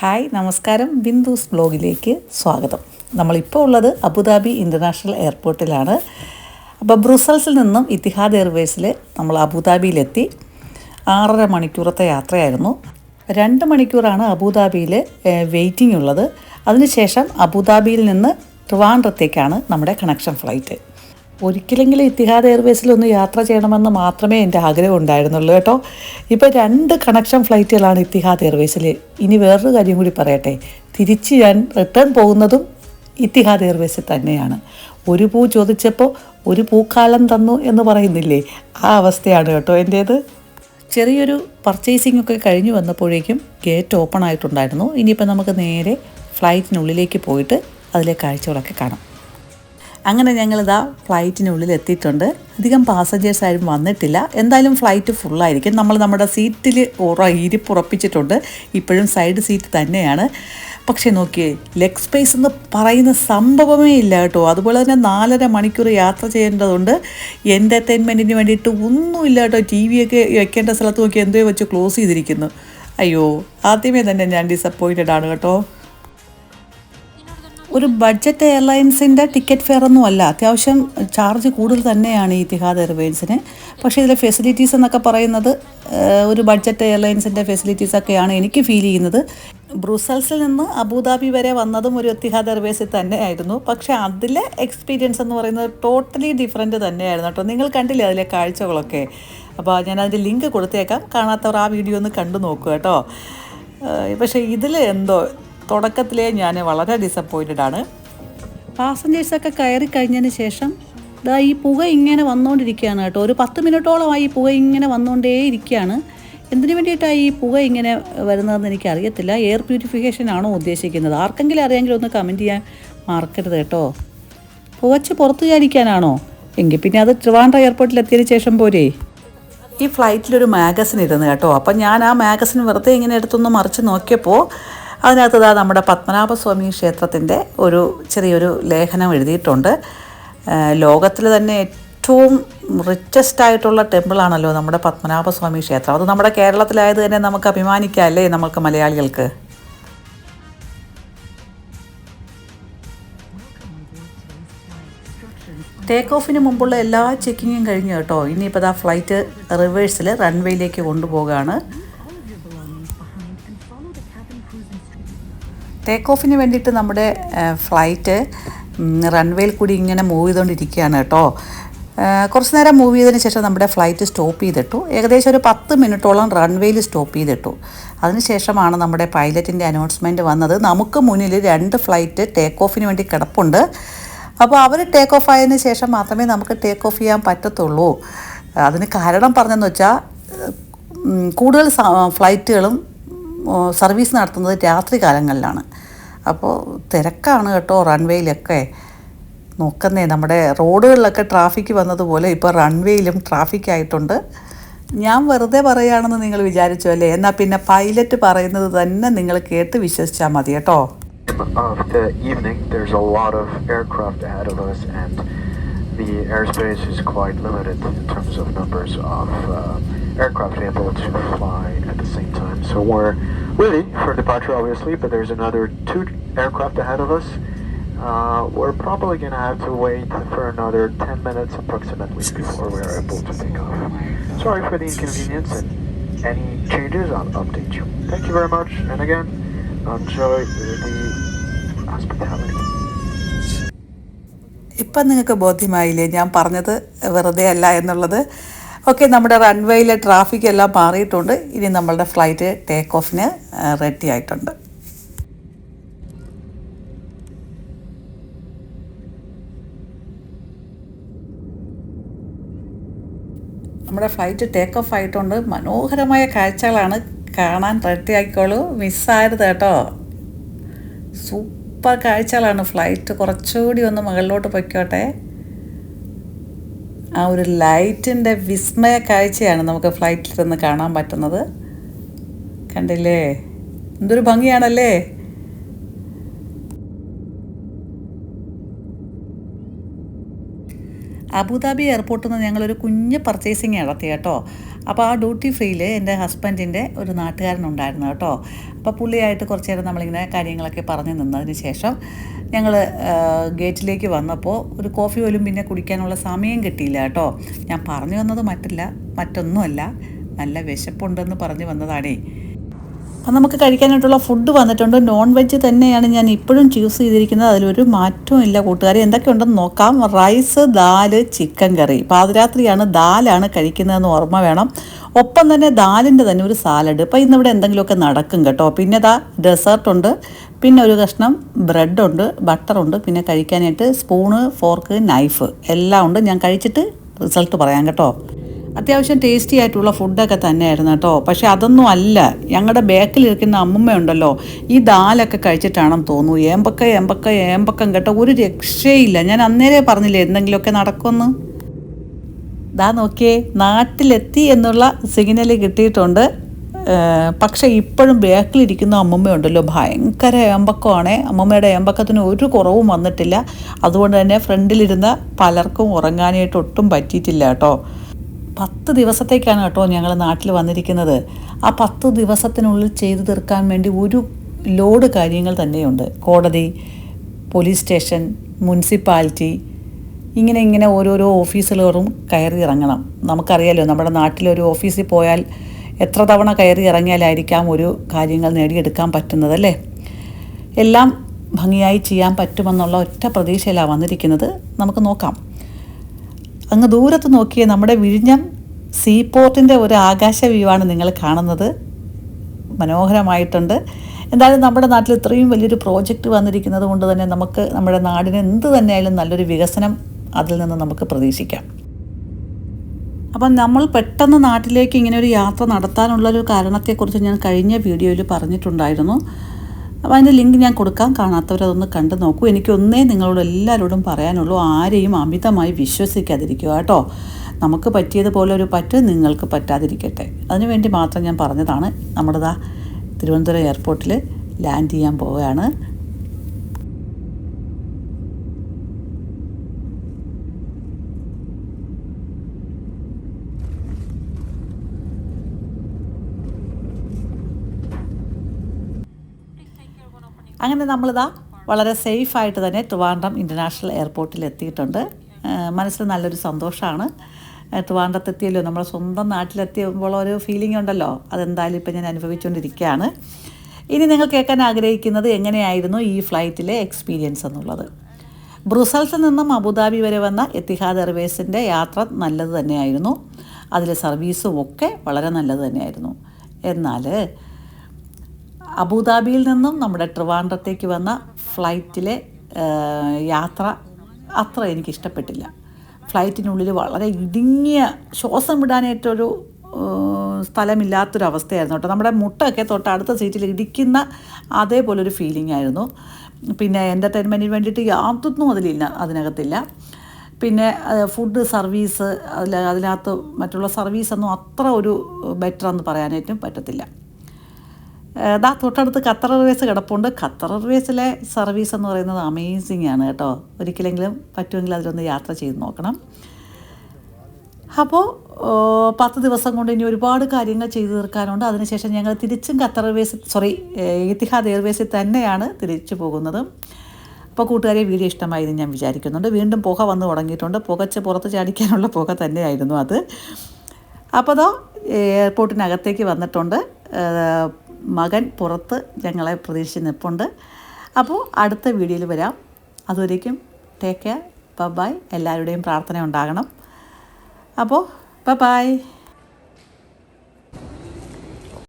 Hi നമസ്കാരം. ബിന്ദുസ് ബ്ലോഗിലേക്ക് സ്വാഗതം. നമ്മളിപ്പോൾ ഉള്ളത് അബുദാബി ഇന്റർനാഷണൽ എയർപോർട്ടിലാണ്. അപ്പോൾ ബ്രൂസൽസിൽ നിന്നും ഇത്തിഹാദ് എയർവേസിൽ നമ്മൾ അബുദാബിയിലെത്തി. ആറര മണിക്കൂറത്തെ യാത്രയായിരുന്നു. രണ്ട് മണിക്കൂറാണ് അബുദാബിയിൽ വെയിറ്റിംഗ് ഉള്ളത്. അതിനുശേഷം അബുദാബിയിൽ നിന്ന് ട്രിവാൻഡ്രത്തേക്കാണ് നമ്മുടെ കണക്ഷൻ ഫ്ലൈറ്റ്. ഒരിക്കലെങ്കിലും ഇത്തിഹാദ് എയർവേസിൽ ഒന്ന് യാത്ര ചെയ്യണമെന്ന് മാത്രമേ എന്റെ ആഗ്രഹം ഉണ്ടായിരുന്നുള്ളൂ കേട്ടോ. ഇപ്പോൾ രണ്ട് കണക്ഷൻ ഫ്ലൈറ്റുകളാണ് ഇത്തിഹാദ് എയർവേസിൽ. ഇനി വേറൊരു കാര്യം കൂടി പറയട്ടെ. തിരിച്ച് ഞാൻ റിട്ടേൺ പോകുന്നതും ഇത്തിഹാദ് എയർവേസിൽ തന്നെയാണ്. ഒരു പൂ ചോദിച്ചപ്പോൾ ഒരു പൂക്കാലം തന്നു എന്ന് പറയുന്നില്ലേ? ആ അവസ്ഥയാണ് കേട്ടോ എന്റേത്. ചെറിയൊരു പർച്ചേസിംഗ് ഒക്കെ കഴിഞ്ഞു വന്നപ്പോഴേക്കും ഗേറ്റ് ഓപ്പൺ ആയിട്ടുണ്ടായിരുന്നു. ഇനിയിപ്പോൾ നമുക്ക് നേരെ ഫ്ലൈറ്റിനുള്ളിലേക്ക് പോയിട്ട് അതിലെ കാഴ്ചകളൊക്കെ കാണാം. അങ്ങനെ ഞങ്ങളിതാ ഫ്ലൈറ്റിനുള്ളിൽ എത്തിയിട്ടുണ്ട്. അധികം പാസഞ്ചേഴ്സ് ആരും വന്നിട്ടില്ല. എന്തായാലും ഫ്ലൈറ്റ് ഫുള്ളായിരിക്കും നമ്മൾ നമ്മുടെ സീറ്റിൽ ഉറ ഇരിപ്പുറപ്പിച്ചിട്ടുണ്ട് ഇപ്പോഴും സൈഡ് സീറ്റ് തന്നെയാണ്. പക്ഷേ നോക്കിയേ ലെഗ് സ്പേസ് എന്ന് പറയുന്ന സംഭവമേ ഇല്ല കേട്ടോ. അതുപോലെ തന്നെ നാലര മണിക്കൂർ യാത്ര ചെയ്യേണ്ടതുണ്ട്. എന്റർടൈൻമെന്റിന് വേണ്ടിയിട്ട് ഒന്നുമില്ല കേട്ടോ. ടി ഒക്കെ വെക്കേണ്ട സ്ഥലത്ത് നോക്കി എന്തോ വെച്ച് ക്ലോസ് ചെയ്തിരിക്കുന്നു. അയ്യോ ആദ്യമേ തന്നെ ഞാൻ ഡിസപ്പോയിന്റഡ് ആണ് കേട്ടോ. ഒരു ബഡ്ജറ്റ് എയർലൈൻസിന്റെ ടിക്കറ്റ് ഫെയർ ഒന്നും അല്ല. അത്യാവശ്യം ചാർജ് കൂടുതൽ തന്നെയാണ് ഈ തിഹാദ് എയർവേൻസിന് പക്ഷേ ഇതിലെ ഫെസിലിറ്റീസ് എന്നൊക്കെ പറയുന്നത് ഒരു ബഡ്ജറ്റ് എയർലൈൻസിന്റെ ഫെസിലിറ്റീസ് ഒക്കെയാണ് എനിക്ക് ഫീൽ ചെയ്യുന്നത്. ബ്രൂസൽസിൽ നിന്ന് അബുദാബി വരെ വന്നതും ഒരു എത്തിഹാദ് എയർവേസിൽ തന്നെയായിരുന്നു പക്ഷേ അതിലെ എക്സ്പീരിയൻസ് എന്ന് പറയുന്നത് ടോട്ടലി ഡിഫറെന്റ് തന്നെയായിരുന്നു കേട്ടോ. നിങ്ങൾ കണ്ടില്ലേ അതിലെ കാഴ്ചകളൊക്കെ? അപ്പോൾ ഞാൻ അതിന്റെ ലിങ്ക് കൊടുത്തേക്കാം. കാണാത്തവർ ആ വീഡിയോ ഒന്ന് കണ്ടു നോക്കുക കേട്ടോ. പക്ഷേ ഇതിൽ എന്തോ തുടക്കത്തിലേ ഞാൻ വളരെ ഡിസപ്പോയിന്റഡ് ആണ്. പാസഞ്ചേഴ്സൊക്കെ കയറി കഴിഞ്ഞതിന് ശേഷം ഇതാ ഈ പുക ഇങ്ങനെ വന്നുകൊണ്ടിരിക്കുകയാണ് കേട്ടോ. ഒരു പത്ത് മിനിറ്റോളമായി ഈ പുക ഇങ്ങനെ വന്നുകൊണ്ടേ ഇരിക്കുകയാണ് എന്തിനു വേണ്ടിയിട്ടാണ് ഈ പുക ഇങ്ങനെ വരുന്നതെന്ന് എനിക്ക് അറിയത്തില്ല എയർ പ്യൂരിഫിക്കേഷൻ ആണോ ഉദ്ദേശിക്കുന്നത്? ആർക്കെങ്കിലും അറിയാമെങ്കിൽ ഒന്ന് കമന്റ് ചെയ്യാൻ മറക്കരുത് കേട്ടോ. പുകച്ച് പുറത്തു ചാടിക്കാനാണോ? എങ്കിൽ പിന്നെ അത് ട്രിവാൻഡ്ര എയർപോർട്ടിൽ എത്തിയതിന് ശേഷം പോരേ. ഈ ഫ്ലൈറ്റിലൊരു മാഗസിൻ ഇരുന്ന് കേട്ടോ. അപ്പം ഞാൻ ആ മാഗസിൻ വെറുതെ ഇങ്ങനെ എടുത്തൊന്ന് മറിച്ച് നോക്കിയപ്പോൾ അതിനകത്ത് നമ്മുടെ പത്മനാഭസ്വാമി ക്ഷേത്രത്തിന്റെ ഒരു ചെറിയൊരു ലേഖനം എഴുതിയിട്ടുണ്ട്. ലോകത്തിൽ തന്നെ ഏറ്റവും റിച്ചസ്റ്റ് ആയിട്ടുള്ള ടെമ്പിളാണല്ലോ നമ്മുടെ പത്മനാഭസ്വാമി ക്ഷേത്രം. അത് നമ്മുടെ കേരളത്തിലായത് തന്നെ നമുക്ക് അഭിമാനിക്കാം അല്ലേ നമുക്ക് മലയാളികൾക്ക് ടേക്ക് ഓഫിന് മുമ്പുള്ള എല്ലാ ചെക്കിങ്ങും കഴിഞ്ഞു കേട്ടോ. ഇനിയിപ്പോൾ ആ ഫ്ലൈറ്റ് റിവേഴ്സിൽ റൺവേയിലേക്ക് കൊണ്ടുപോവുകയാണ് ടേക്ക് ഓഫിന് വേണ്ടിയിട്ട് നമ്മുടെ ഫ്ലൈറ്റ് റൺവേയിൽ കൂടി ഇങ്ങനെ മൂവ് ചെയ്തുകൊണ്ടിരിക്കുകയാണ് കേട്ടോ. കുറച്ച് നേരം മൂവ് ചെയ്തതിന് ശേഷം നമ്മുടെ ഫ്ലൈറ്റ് സ്റ്റോപ്പ് ചെയ്തിട്ടു. ഏകദേശം ഒരു പത്ത് മിനിറ്റോളം റൺവേയിൽ സ്റ്റോപ്പ് ചെയ്തിട്ടു. അതിനുശേഷമാണ് നമ്മുടെ പൈലറ്റിന്റെ അനൗൺസ്മെന്റ് വന്നത്. നമുക്ക് മുന്നിൽ രണ്ട് ഫ്ലൈറ്റ് ടേക്ക് ഓഫിന് വേണ്ടി കിടപ്പുണ്ട്. അപ്പോൾ അവർ ടേക്ക് ഓഫ് ആയതിന് ശേഷം മാത്രമേ നമുക്ക് ടേക്ക് ഓഫ് ചെയ്യാൻ പറ്റത്തുള്ളൂ. അതിന് കാരണം പറഞ്ഞെന്ന് വെച്ചാൽ കൂടുതൽ ഫ്ലൈറ്റുകളും സർവീസ് നടത്തുന്നത് രാത്രി കാലങ്ങളിലാണ്. അപ്പോൾ തിരക്കാണ് കേട്ടോ റൺവേയിലൊക്കെ. നോക്കുന്നേ നമ്മുടെ റോഡുകളിലൊക്കെ ട്രാഫിക്ക് വന്നതുപോലെ ഇപ്പോൾ റൺവേയിലും ട്രാഫിക് ആയിട്ടുണ്ട് ഞാൻ വെറുതെ പറയുകയാണെന്ന് നിങ്ങൾ വിചാരിച്ചു അല്ലേ? എന്നാൽ പിന്നെ പൈലറ്റ് പറയുന്നത് തന്നെ നിങ്ങൾ കേട്ട് വിശ്വസിച്ചാൽ മതി കേട്ടോ. The is quite limited in terms of numbers of uh, aircraft able to fly at. So we're ready for departure, obviously, but there's another two aircraft ahead of us. Uh, we're probably going to have to wait for another 10 minutes approximately before we're able to take off. Sorry for the inconvenience, and any changes, I'll update you. Thank you very much, and again, enjoy the hospitality. ഇപ്പം നിങ്ങൾക്ക് ബോധ്യമായില്ലേ ഞാൻ പറഞ്ഞത് വെറുതെ അല്ല എന്നുള്ളത് okay നമ്മുടെ റൺവേയിലെ traffic എല്ലാം മാറിയിട്ടുണ്ട്. ഇനി നമ്മളുടെ ഫ്ലൈറ്റ് ടേക്ക് ഓഫിന് റെഡി ആയിട്ടുണ്ട്. നമ്മുടെ ഫ്ലൈറ്റ് ടേക്ക് ഓഫ് ആയിട്ടുണ്ട്. മനോഹരമായ കാഴ്ചകളാണ് കാണാൻ റെഡി ആയിക്കോളൂ. മിസ്സായത് കേട്ടോ. സൂപ്പർ കാഴ്ചകളാണ് ഫ്ലൈറ്റ് കുറച്ചുകൂടി ഒന്ന് മുകളിലോട്ട് പൊയ്ക്കോട്ടെ. ആ ഒരു ലൈറ്റിന്റെ വിസ്മയ കാഴ്ചയാണ് നമുക്ക് ഫ്ലൈറ്റിൽ നിന്ന് കാണാൻ പറ്റുന്നത്. കണ്ടില്ലേ? എന്തൊരു ഭംഗിയാണല്ലേ? അബുദാബി എയർപോർട്ടിൽ നിന്ന് ഞങ്ങളൊരു കുഞ്ഞ് പർച്ചേസിങ് നടത്തി കേട്ടോ. അപ്പോൾ ആ ഡ്യൂട്ടി ഫ്രീയിൽ എന്റെ ഹസ്ബൻഡിന്റെ ഒരു നാട്ടുകാരനുണ്ടായിരുന്നു കേട്ടോ. അപ്പോൾ പുള്ളിയായിട്ട് കുറച്ച് നേരം നമ്മളിങ്ങനെ കാര്യങ്ങളൊക്കെ പറഞ്ഞു നിന്നതിന് ശേഷം ഞങ്ങൾ ഗേറ്റിലേക്ക് വന്നപ്പോൾ ഒരു കോഫി പോലും പിന്നെ കുടിക്കാനുള്ള സമയം കിട്ടിയില്ല കേട്ടോ. ഞാൻ പറഞ്ഞു വന്നത് മറ്റില്ല മറ്റൊന്നുമല്ല. നല്ല വിശപ്പുണ്ടെന്ന് പറഞ്ഞു വന്നതാണേ. അപ്പം നമുക്ക് കഴിക്കാനായിട്ടുള്ള ഫുഡ് വന്നിട്ടുണ്ട്. നോൺ വെജ് തന്നെയാണ് ഞാൻ ഇപ്പോഴും ചൂസ് ചെയ്തിരിക്കുന്നത്. അതിലൊരു മാറ്റവും ഇല്ല കൂട്ടുകാരെ. എന്തൊക്കെയുണ്ടെന്ന് നോക്കാം. Rice dal chicken curry. പാതിരാത്രിയാണ് ദാലാണ് കഴിക്കുന്നതെന്ന് ഓർമ്മ വേണം. ഒപ്പം തന്നെ ദാലിന്റെ തന്നെ ഒരു സാലഡ് ഇപ്പം ഇന്നിവിടെ എന്തെങ്കിലുമൊക്കെ നടക്കും കേട്ടോ. പിന്നെ ദാ ഡെസേർട്ടുണ്ട് പിന്നെ ഒരു കഷ്ണം ബ്രെഡുണ്ട് ബട്ടറുണ്ട് പിന്നെ കഴിക്കാനായിട്ട് സ്പൂണ് ഫോർക്ക് നൈഫ് എല്ലാം ഉണ്ട്. ഞാൻ കഴിച്ചിട്ട് റിസൾട്ട് പറയാം കേട്ടോ. അത്യാവശ്യം ടേസ്റ്റി ആയിട്ടുള്ള ഫുഡൊക്കെ തന്നെയായിരുന്നു കേട്ടോ. പക്ഷെ അതൊന്നും അല്ല. ഞങ്ങളുടെ ബാക്കിലിരിക്കുന്ന അമ്മുമ്മയുണ്ടല്ലോ ഈ ദാലൊക്കെ കഴിച്ചിട്ടാണെന്ന് തോന്നുന്നു. ഏമ്പക്ക ഏമ്പക്ക ഏമ്പക്കം കേട്ടോ. ഒരു രക്ഷയില്ല. ഞാൻ അന്നേരെ പറഞ്ഞില്ലേ എന്തെങ്കിലുമൊക്കെ നടക്കുമെന്ന്? ദാ നോക്കിയേ നാട്ടിലെത്തി എന്നുള്ള സിഗ്നൽ കിട്ടിയിട്ടുണ്ട്. പക്ഷേ ഇപ്പോഴും ബാക്കിലിരിക്കുന്ന അമ്മമ്മയുണ്ടല്ലോ ഭയങ്കര ഏമ്പക്കമാണ്. അമ്മമ്മയുടെ ഏമ്പക്കത്തിന് ഒരു കുറവും വന്നിട്ടില്ല. അതുകൊണ്ട് തന്നെ ഫ്രണ്ടിലിരുന്ന പലർക്കും ഉറങ്ങാനായിട്ട് ഒട്ടും പറ്റിയിട്ടില്ല കേട്ടോ. പത്ത് ദിവസത്തേക്കാണ് കേട്ടോ ഞങ്ങൾ നാട്ടിൽ വന്നിരിക്കുന്നത്. ആ പത്ത് ദിവസത്തിനുള്ളിൽ ചെയ്തു തീർക്കാൻ വേണ്ടി ഒരു ലോഡ് കാര്യങ്ങൾ തന്നെയുണ്ട്. കോടതി പോലീസ് സ്റ്റേഷൻ മുനിസിപ്പാലിറ്റി ഇങ്ങനെ ഇങ്ങനെ ഓരോരോ ഓഫീസുകളും കയറി ഇറങ്ങണം. നമുക്കറിയാലോ നമ്മുടെ നാട്ടിലൊരു ഓഫീസിൽ പോയാൽ എത്ര തവണ കയറി ഇറങ്ങിയാലായിരിക്കാം ഒരു കാര്യങ്ങൾ നേടിയെടുക്കാൻ പറ്റുന്നത് അല്ലേ? എല്ലാം ഭംഗിയായി ചെയ്യാൻ പറ്റുമെന്നുള്ള ഒറ്റ പ്രതീക്ഷയിലാണ് വന്നിരിക്കുന്നത്. നമുക്ക് നോക്കാം. അങ്ങ് ദൂരത്ത് നോക്കിയ നമ്മുടെ വിഴിഞ്ഞം സീ പോർട്ടിന്റെ ഒരു ആകാശ വ്യൂ ആണ് നിങ്ങൾ കാണുന്നത്. മനോഹരമായിട്ടുണ്ട്. എന്തായാലും നമ്മുടെ നാട്ടിൽ ഇത്രയും വലിയൊരു പ്രോജക്റ്റ് വന്നിരിക്കുന്നത് കൊണ്ട് തന്നെ നമുക്ക് നമ്മുടെ നാടിന് എന്ത് തന്നെയായാലും നല്ലൊരു വികസനം അതിൽ നിന്ന് നമുക്ക് പ്രതീക്ഷിക്കാം. അപ്പം നമ്മൾ പെട്ടെന്ന് നാട്ടിലേക്ക് ഇങ്ങനെ ഒരു യാത്ര നടത്താനുള്ളൊരു കാരണത്തെക്കുറിച്ച് ഞാൻ കഴിഞ്ഞ വീഡിയോയിൽ പറഞ്ഞിട്ടുണ്ടായിരുന്നു. അപ്പോൾ അതിന്റെ ലിങ്ക് ഞാൻ കൊടുക്കാം. കാണാത്തവരതൊന്ന് കണ്ടു നോക്കൂ. എനിക്കൊന്നേ നിങ്ങളോട് എല്ലാവരോടും പറയാനുള്ളൂ. ആരെയും അമിതമായി വിശ്വസിക്കാതിരിക്കുക കേട്ടോ. നമുക്ക് പറ്റിയതുപോലെ ഒരു പറ്റ് നിങ്ങൾക്ക് പറ്റാതിരിക്കട്ടെ. അതിനുവേണ്ടി മാത്രം ഞാൻ പറഞ്ഞതാണ്. നമ്മുടെ ദാ തിരുവനന്തപുരം എയർപോർട്ടിൽ ലാൻഡ് ചെയ്യാൻ പോവുകയാണ്. അങ്ങനെ നമ്മളിതാ വളരെ സേഫായിട്ട് തന്നെ ട്രിവാൻഡ്രം ഇന്റർനാഷണൽ എയർപോർട്ടിൽ എത്തിയിട്ടുണ്ട്. മനസ്സിൽ നല്ലൊരു സന്തോഷമാണ് ട്രിവാൻഡ്രത്തെത്തിയല്ലോ. നമ്മുടെ സ്വന്തം നാട്ടിലെത്തിയപ്പോൾ ഒരു ഫീലിംഗ് ഉണ്ടല്ലോ. അതെന്തായാലും ഇപ്പം ഞാൻ അനുഭവിച്ചുകൊണ്ടിരിക്കുകയാണ്. ഇനി നിങ്ങൾ കേൾക്കാൻ ആഗ്രഹിക്കുന്നത് എങ്ങനെയായിരുന്നു ഈ ഫ്ലൈറ്റിലെ എക്സ്പീരിയൻസ് എന്നുള്ളത്? ബ്രുസൽസിൽ നിന്നും അബുദാബി വരെ വന്ന എത്തിഹാദ് എയർവേസിന്റെ യാത്ര നല്ലത് തന്നെയായിരുന്നു. അതിലെ സർവീസും ഒക്കെ വളരെ നല്ലത് തന്നെയായിരുന്നു. എന്നാൽ അബുദാബിയിൽ നിന്നും നമ്മുടെ ട്രിവാൻഡ്രത്തേക്ക് വന്ന ഫ്ലൈറ്റിലെ യാത്ര അത്ര എനിക്ക് ഇഷ്ടപ്പെട്ടില്ല ഫ്ലൈറ്റിനുള്ളിൽ വളരെ ഇടുങ്ങിയ ശ്വാസം വിടാനായിട്ടൊരു സ്ഥലമില്ലാത്തൊരവസ്ഥയായിരുന്നു കേട്ടോ. നമ്മുടെ മുട്ടൊക്കെ തൊട്ട് അടുത്ത സീറ്റിൽ ഇടിക്കുന്ന അതേപോലെ ഒരു ഫീലിംഗ് ആയിരുന്നു. പിന്നെ എന്റർടൈൻമെന്റിന് വേണ്ടിയിട്ട് യാതൊന്നും അതിലില്ല അതിനകത്തില്ല. പിന്നെ ഫുഡ് സർവീസ് അതിൽ അതിനകത്ത് മറ്റുള്ള സർവീസൊന്നും അത്ര ഒരു ബെറ്റർ എന്ന് പറയാനായിട്ടും പറ്റത്തില്ല. ദാ തൊട്ടടുത്ത് ഖത്തർ എയർവേസ് കിടപ്പുണ്ട്. ഖത്തർ എയർവേസിലെ സർവീസ് എന്ന് പറയുന്നത് അമേസിങ് ആണ് കേട്ടോ. ഒരിക്കലെങ്കിലും പറ്റുമെങ്കിൽ അതിലൊന്ന് യാത്ര ചെയ്ത് നോക്കണം. അപ്പോൾ പത്ത് ദിവസം കൊണ്ട് ഇനി ഒരുപാട് കാര്യങ്ങൾ ചെയ്തു തീർക്കാനുണ്ട്. അതിനുശേഷം ഞങ്ങൾ തിരിച്ചും ഖത്തർ എയർവേസ് സോറി ഇത്തിഹാദ് എയർവേസിൽ തന്നെയാണ് തിരിച്ചു പോകുന്നത്. അപ്പോൾ കൂട്ടുകാരെ വീഡിയോ ഇഷ്ടമായി എന്ന് ഞാൻ വിചാരിക്കുന്നുണ്ട്. വീണ്ടും പുക വന്ന് തുടങ്ങിയിട്ടുണ്ട്. പുകച്ച് പുറത്ത് ചാടിക്കാനുള്ള പുക തന്നെയായിരുന്നു അത്. അപ്പോൾ അതോ എയർപോർട്ടിനകത്തേക്ക് വന്നിട്ടുണ്ട്. മകൻ പുറത്ത് ഞങ്ങളെ പ്രതീക്ഷിച്ച് നിൽപ്പുണ്ട് അപ്പോൾ അടുത്ത വീഡിയോയിൽ വരാം. അതുവരേക്കും ടേക്ക് കെയർ ബൈ എല്ലാവരുടെയും പ്രാർത്ഥന ഉണ്ടാകണം. അപ്പോൾ ബൈ